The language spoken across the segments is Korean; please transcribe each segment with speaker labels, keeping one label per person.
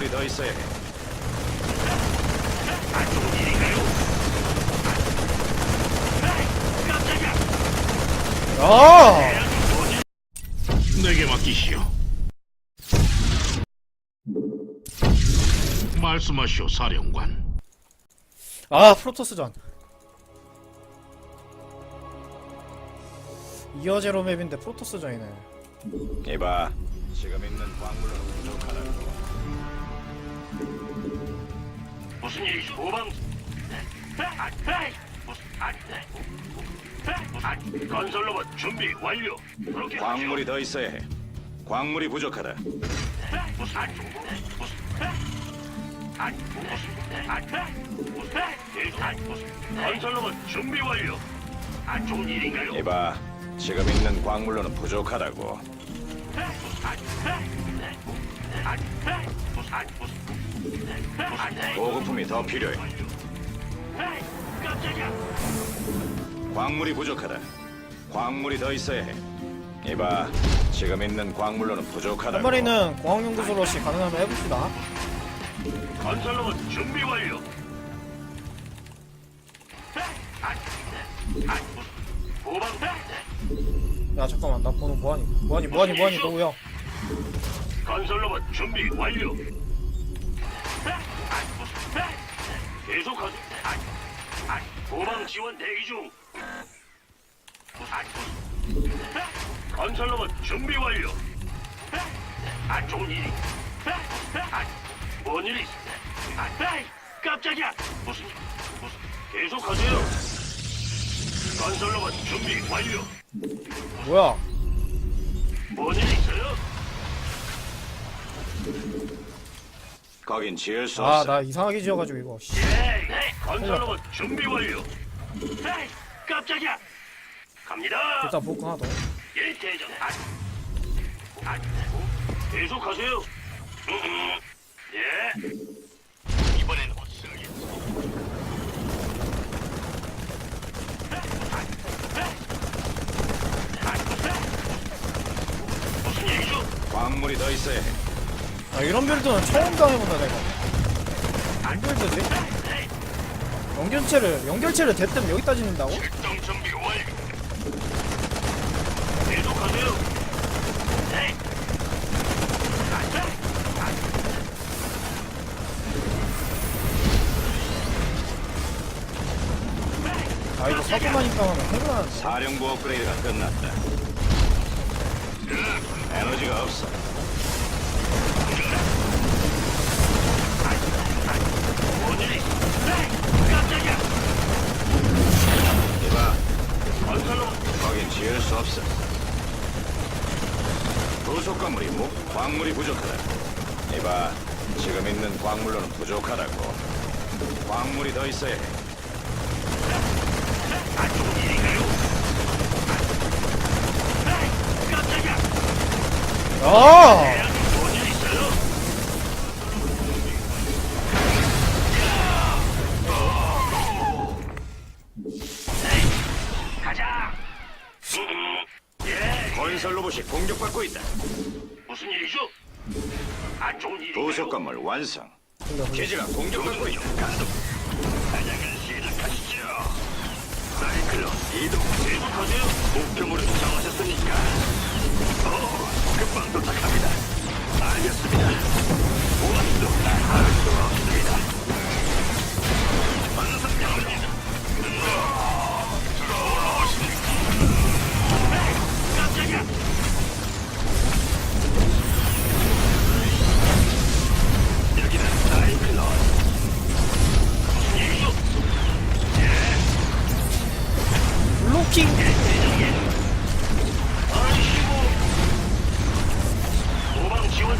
Speaker 1: 광물이 더 있어야 해.
Speaker 2: 안 좋은 일인가요? 깜짝이야.
Speaker 3: 야!
Speaker 2: 내게 맡기시오. 말씀하시오, 사령관.
Speaker 3: 아 프로토스전 이어제로 맵인데 프로토스전이네
Speaker 1: 이봐, 지금 있는 광물로는 부족하다고.
Speaker 2: 무슨. 아, 돼. 아, 건설 로봇 준비 완료. 그렇게
Speaker 1: 광물이 더 있어야 해. 광물이 부족하다.
Speaker 2: 건설 로봇 준비 완료. 안 좋은 일인가요?
Speaker 1: 이봐, 지금 있는 광물로는 부족하다고. 보급품이 더 필요해.
Speaker 2: 깜짝이야.
Speaker 1: 광물이 부족하다. 광물이 더 있어야 해. 이봐, 지금 있는 광물로는 부족하다고.
Speaker 3: 한 마리는 공항연구소 러시 가능하면 해봅시다
Speaker 2: 건설 로봇 준비 완료. 보방
Speaker 3: 야 잠깐만 나 번호 뭐하니 뭐하니 뭐하니 뭐하니 너우야
Speaker 2: 건설 로봇 준비 완료. 계속하세요. 보방 지원 대기 중. 건설 로봇 준비 완료. 안 좋은 일이. 뭔 일이 있어? 에이, 깜짝이야. 무슨 일? 무슨? 계속하세요. 건설 로봇 준비 완료.
Speaker 3: 뭐야
Speaker 2: 뭔 일이 있어요?
Speaker 1: 거긴 지을 수 없어.
Speaker 3: 아나 이상하게 지어가지고 이거 씨.
Speaker 2: 네, 네. 건설 로봇 준비 완료. 에이, 깜짝이야. 갑니다.
Speaker 3: 일단 복구 하나 더
Speaker 2: 예, 대장. 안, 안, 계속하세요. 음, 음. 예. 이번엔 헛슬기. 무슨 얘기죠?
Speaker 1: 광물이 더 있어야 해.
Speaker 3: 아 이런 빌드는 처음 당해본다 내가 뭔 빌드지? 연결체를 연결체를 대뜸 여기다 짓는다고?
Speaker 2: 출동 준비 완료. 계속하세요. 네.
Speaker 3: 아 이거 사고만 입감하면 해보나
Speaker 1: 사령부 업그레이드가 끝났다. 에너지가 없어.
Speaker 2: 뭔 일
Speaker 1: 이봐, 거긴 지을 수 없어. 부속 건물이 뭐 광물이 부족하다. 이봐, 지금 있는 광물로는 부족하다고. 광물이 더 있어야 해.
Speaker 2: 야!
Speaker 1: 완성. 기지가 공격받고 있다. 가동.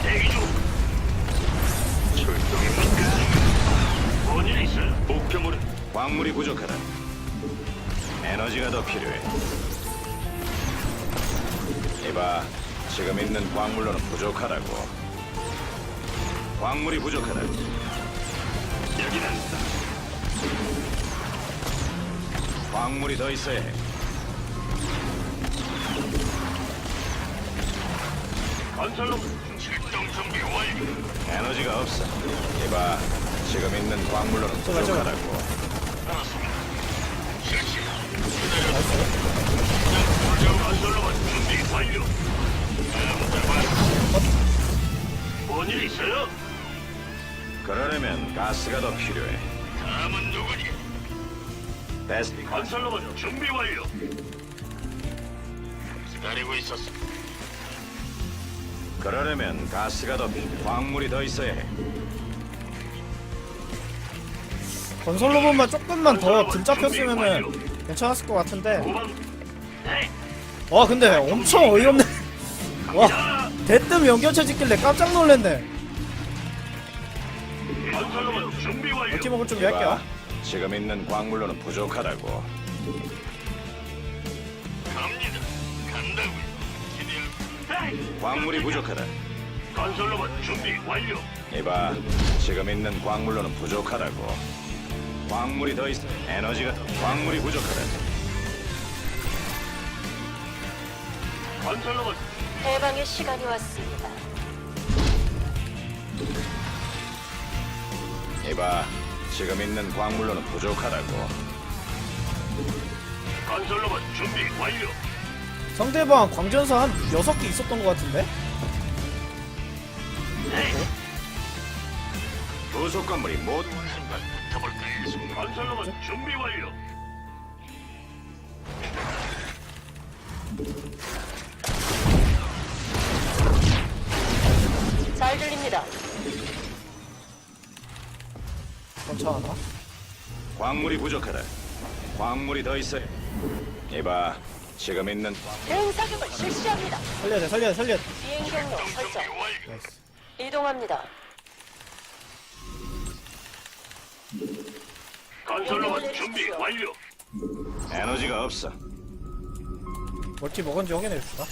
Speaker 2: 대기 중. 출동입니까? 뭔일 있어요? 목표물은
Speaker 1: 광물이 부족하다. 에너지가 더 필요해. 이봐, 지금 있는 광물로는 부족하다고. 광물이 부족하다.
Speaker 2: 여기는
Speaker 1: 광물이 더 있어야 해.
Speaker 2: 건설로 준비 완료.
Speaker 1: 에너지가 없어. 이봐, 지금 있는 광물로는
Speaker 3: 저거, 저거.
Speaker 1: 부족하다고.
Speaker 2: 알았습니다. 실시.
Speaker 3: 나이스.
Speaker 2: 건설로만 준비 완료. 뭔일 있어요?
Speaker 1: 그러려면 가스가 더 필요해.
Speaker 2: 다음은 누구니?
Speaker 1: 베스트
Speaker 2: 건설로만 준비 완료. 기다리고 있었어.
Speaker 1: 그러려면 가스가 더 필요해. 광물이 더 있어야 해.
Speaker 3: 건설 로봇만 조금만 더 들잡혔으면은 괜찮았을 것 같은데.
Speaker 2: 네.
Speaker 3: 와 근데 엄청 어이없네. 와
Speaker 2: 자,
Speaker 3: 대뜸 연결체 짓길래 깜짝 놀랐네.
Speaker 2: 건설로만 준비 완료.
Speaker 3: 멀티 먹을 준비 할게요.
Speaker 1: 이봐, 지금 있는 광물로는 부족하다고.
Speaker 2: 갑니다.
Speaker 1: 광물이 부족하다.
Speaker 2: 건설로만 준비 완료.
Speaker 1: 이봐, 지금 있는 광물로는 부족하다고. 광물이 더 있어. 에너지가 더. 광물이 부족하다.
Speaker 2: 건설로만
Speaker 4: 해방의 시간이 왔습니다.
Speaker 1: 이봐, 지금 있는 광물로는 부족하다고.
Speaker 2: 건설로만 준비 완료.
Speaker 3: 상대방 광전사 한 6개 있었던 것 같은데?
Speaker 2: 네.
Speaker 1: 부속 건물이 모두
Speaker 2: 순간 붙어볼까요? 건설로만 준비 완료.
Speaker 4: 잘 들립니다.
Speaker 3: 괜찮아.
Speaker 1: 광물이 부족하다. 광물이 더 있어야. 이봐, 지금 있는
Speaker 4: 대응 사격을 실시합니다.
Speaker 3: 살려야 돼, 살려야 돼, 살려야 돼.
Speaker 4: 비행 경로 설정.
Speaker 3: 나이스.
Speaker 4: 이동합니다.
Speaker 2: 건설로만 준비 완료.
Speaker 1: 에너지가 없어.
Speaker 3: 멀티 먹은지 확인해 줍시다.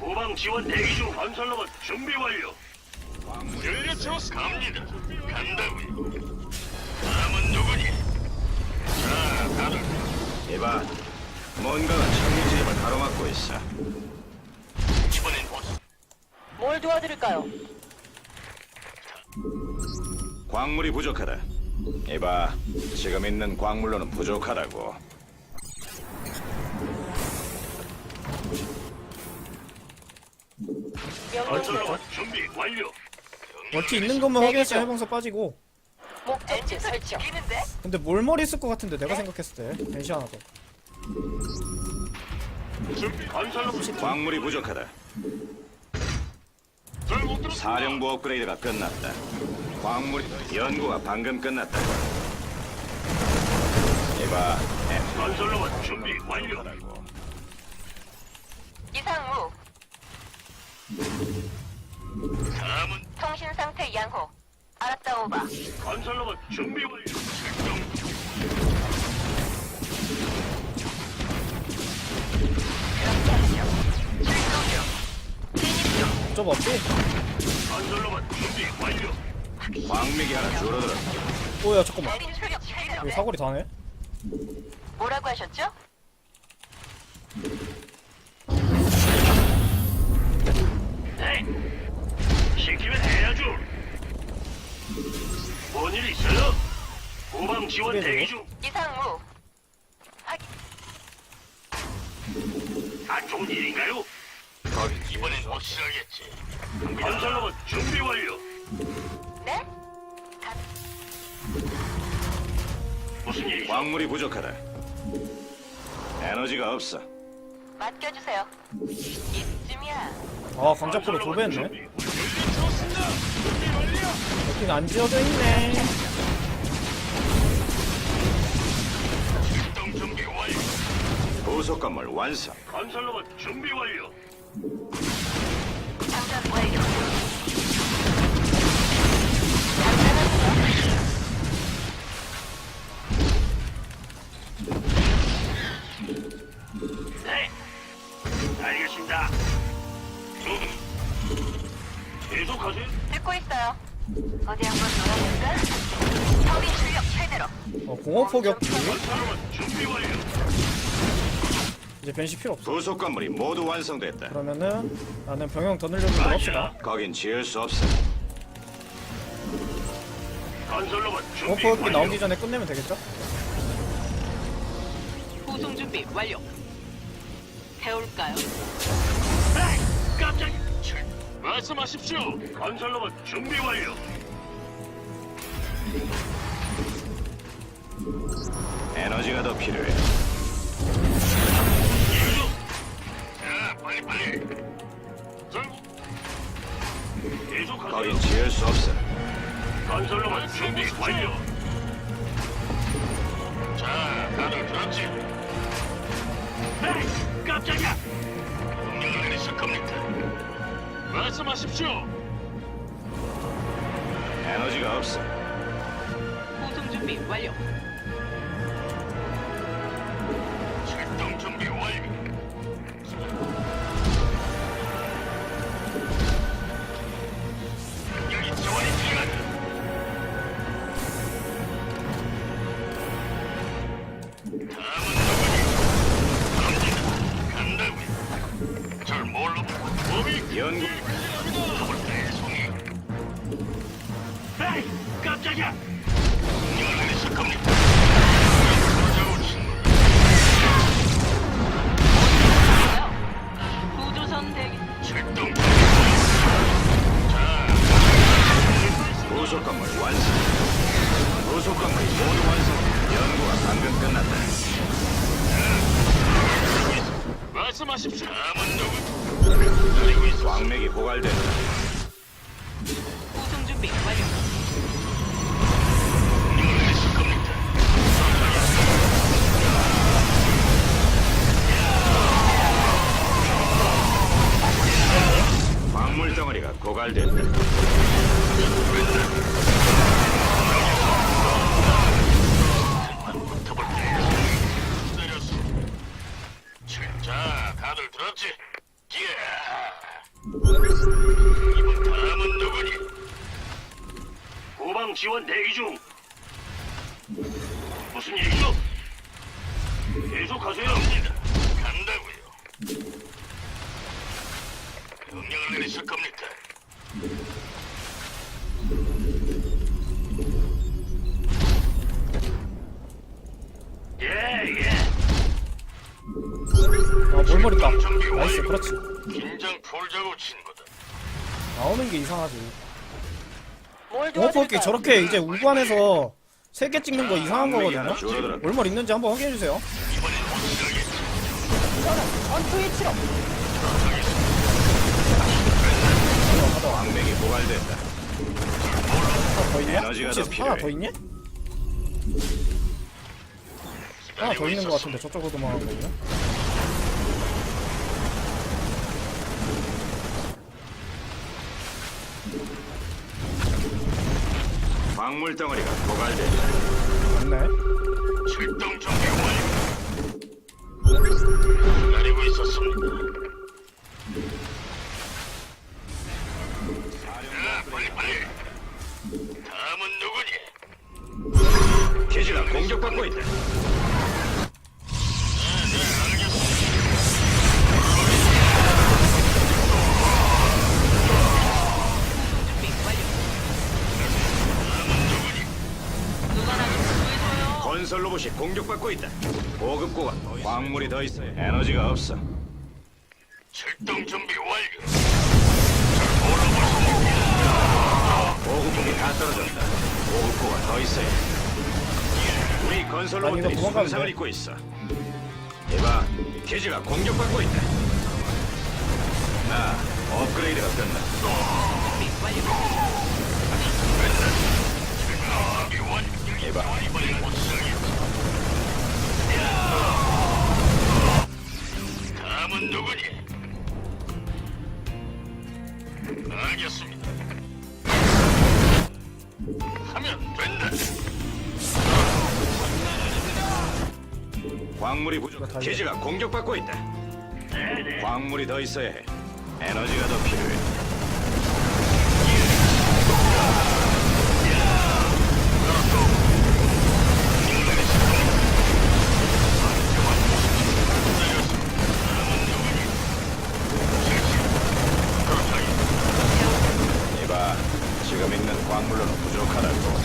Speaker 2: 후방 지원 대기 중 건설로만 준비 완료. 연료 채웠어. 갑니다. 간다고요. 다들
Speaker 1: 이봐, 뭔가가 청리 지역을 가로막고 있어.
Speaker 2: 이번엔 보스.
Speaker 4: 뭘 도와드릴까요?
Speaker 1: 광물이 부족하다. 이봐, 지금 있는 광물로는 부족하다고.
Speaker 4: 명령
Speaker 2: 건설로만 준비 완료.
Speaker 3: 멀티 있는 것만 확인했어 해방사 빠지고.
Speaker 4: 목적지 설정.
Speaker 3: 근데 몰머리 있을 것 같은데 내가 생각했을 때. 벤시 하나 더.
Speaker 2: 준비 건설로만
Speaker 1: 광물이 부족하다.
Speaker 2: 잘못.
Speaker 1: 사령부 업그레이드가 끝났다. 광물이 연구가 방금 끝났다. 이봐,
Speaker 2: 건설로만 준비 완료.
Speaker 4: 이상무.
Speaker 2: 다음은
Speaker 4: 통신 상태 양호. 알았다 오바.
Speaker 2: 건설로만 준비 완료. 출동.
Speaker 3: 좀 없지?
Speaker 2: 건설로만 준비 완료.
Speaker 1: 광맥이 하나 줄어들었다.
Speaker 3: 오야 잠깐만.
Speaker 4: 출격
Speaker 3: 여기 사거리 다네.
Speaker 4: 뭐라고 하셨죠?
Speaker 2: 네. 시키면 해야죠. 뭔일 있어요? 후방 지원? 대기 중.
Speaker 4: 이상무.
Speaker 2: 안 좋은 일인가요? 거기 이번엔 확실하겠지. 건설로만 준비 완료.
Speaker 4: 네?
Speaker 2: 무슨 일이죠?
Speaker 1: 광물이 부족하다. 에너지가 없어.
Speaker 4: 맡겨주세요. 이쯤이야.
Speaker 3: 아 강자포로 두 배했네. 여긴 안 지어져 있네.
Speaker 2: 출동 준비 완료.
Speaker 1: 부속 건물 완성.
Speaker 2: 건설로만 준비 완료.
Speaker 4: 장전 완료.
Speaker 2: 네. 알겠습니다. 음. 계속하세요.
Speaker 4: 듣고 있어요. 어디 한번 놀아볼까? 터빈 출력 최대로.
Speaker 3: 어, 공업 포격기.
Speaker 2: 건설로만 준비 완료.
Speaker 3: 이제 벤시 필요 없어
Speaker 1: 부속 건물이 모두 완성됐다.
Speaker 3: 그러면은 나는 병영 더 늘려주고 합시다
Speaker 1: 거긴 지을 수 없어.
Speaker 2: 준비
Speaker 3: 워퍼업기
Speaker 2: 완료.
Speaker 3: 나오기 전에 끝내면 되겠죠?
Speaker 5: 구송 준비 완료. 태울까요?
Speaker 2: 말씀하십시오. 건설로봇 준비 완료.
Speaker 1: 에너지가 더 필요해.
Speaker 2: 빨리 빨리. 계속하세요.
Speaker 1: 거긴 지을 수 없어.
Speaker 2: 건설로봇 준비 완료. 자, 다들 들었지? 에이, 깜짝이야. 명령을 내리실 겁니까? 말씀하십시오.
Speaker 1: 에너지가 없어.
Speaker 5: 구송 준비 완료.
Speaker 2: 출동 준비 완료. 말씀하십시오.
Speaker 1: 광맥이 고갈됐다.
Speaker 5: 구송 준비 완료.
Speaker 1: 광물 덩어리가 고갈됐다.
Speaker 2: 자, 다들 들었지? 예. 이번 다음은 누구니? 후방 지원 대기 중. 무슨 일이죠? 계속하세요. 갑니다. 간다고요. 명령을 내리실 겁니까? 예, 예.
Speaker 3: 아 몰머리다 나이스 그렇지
Speaker 2: 긴장 풀자고 친구다.
Speaker 3: 나오는 게 이상하지
Speaker 5: 뭘
Speaker 3: 워퍼업기 저렇게 이제 우관에서 3개 찍는 거 이상한 거거든요? 몰머 있는지 한번 확인해주세요
Speaker 1: 광맥이 고갈됐다.
Speaker 3: 하나 더 있냐?
Speaker 1: 에너지가
Speaker 3: 혹시
Speaker 1: 더 필요해.
Speaker 3: 하나 더 있냐? 하나 더 있는 거 같은데 저쪽으로 도망간 거구나
Speaker 1: 광물 덩어리가 고갈됐다.
Speaker 3: 맞네
Speaker 2: 출동 준비 완료. 기다리고 있었습니다.
Speaker 1: 건설 로봇이 공격받고 있다. 보급고가 광물이 더 있어. 에너지가 없어.
Speaker 2: 출동 준비 완료.
Speaker 1: 보급고기 다 떨어졌다. 보급고가 더 있어야 해. 우리 건설
Speaker 3: 아니, 이거
Speaker 1: 로봇들이
Speaker 3: 도망가면
Speaker 1: 손상을
Speaker 3: 돼.
Speaker 1: 입고 있어. 이봐, 기지가 공격받고 있다. 나 업그레이드가
Speaker 5: 완료.
Speaker 1: 이봐, 광물이 부족. 기지가 공격받고 있다. 광물이 더 있어야 해. 에너지가 더 필요해. 이봐, 지금 있는 광물로는 부족하다고.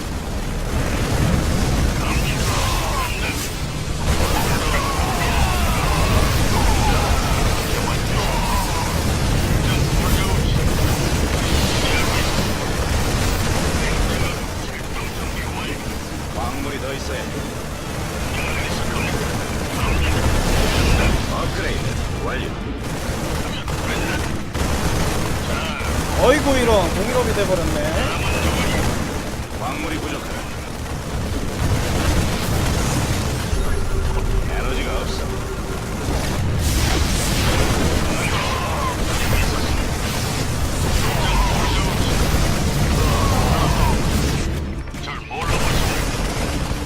Speaker 3: 버렸네
Speaker 1: 광물이 부족하다. 에너지가 없어.
Speaker 2: 절 몰라보시네.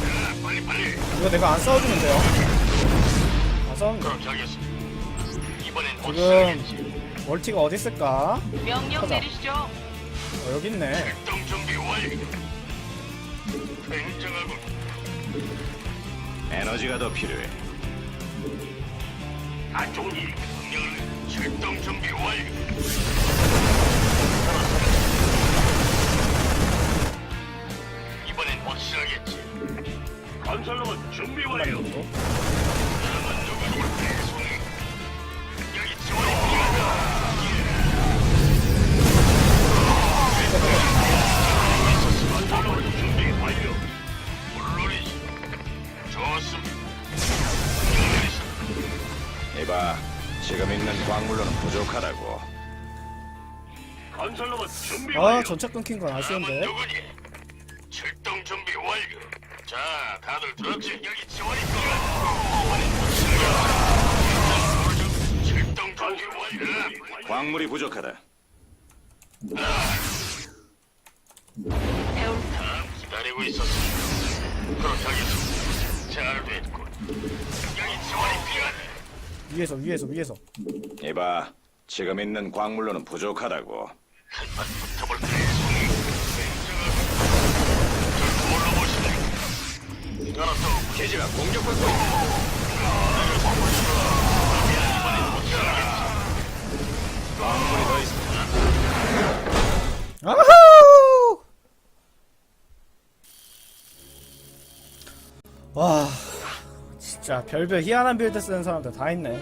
Speaker 2: 야, 빨리 빨리.
Speaker 3: 이거 내가 안 싸워주면 돼요 안 싸우면 돼
Speaker 2: 그렇게 하겠습니다. 이번엔
Speaker 3: 지금. 멀티가 어디 있을까?
Speaker 5: 명령. 내리시죠.
Speaker 3: 어, 여기 있네
Speaker 2: 출동 준비 완료. 굉장하군.
Speaker 1: 에너지가 더 필요해.
Speaker 2: 안 좋은 일. 명령을 출동 준비 완료. 이번엔 확실하겠지. 건설로봇 준비 완료.
Speaker 3: 이
Speaker 1: 이봐, 지금 있는 광물로는 부족하다고.
Speaker 2: 건설로봇 준비
Speaker 3: 아
Speaker 2: 완료.
Speaker 3: 전차 끊긴 건 아쉬운데
Speaker 2: 누구니? 출동 준비 완료. 자, 다들 들었지? 여기 지원이 확실하게. 출동 준비 완료.
Speaker 1: 광물이 부족하다.
Speaker 2: 다음 기다리고. 그렇게 하겠습니다. 잘 됐군. 여기 지원이 필요하다.
Speaker 3: 위에서 위에서 위에서
Speaker 1: 이봐, 지금 있는 광물로는 부족하다고. 기지가 공격받고 있다. 광물이 더 있어.
Speaker 3: 아후 와 진짜 별별 희한한 빌드 쓰는 사람들 다 있네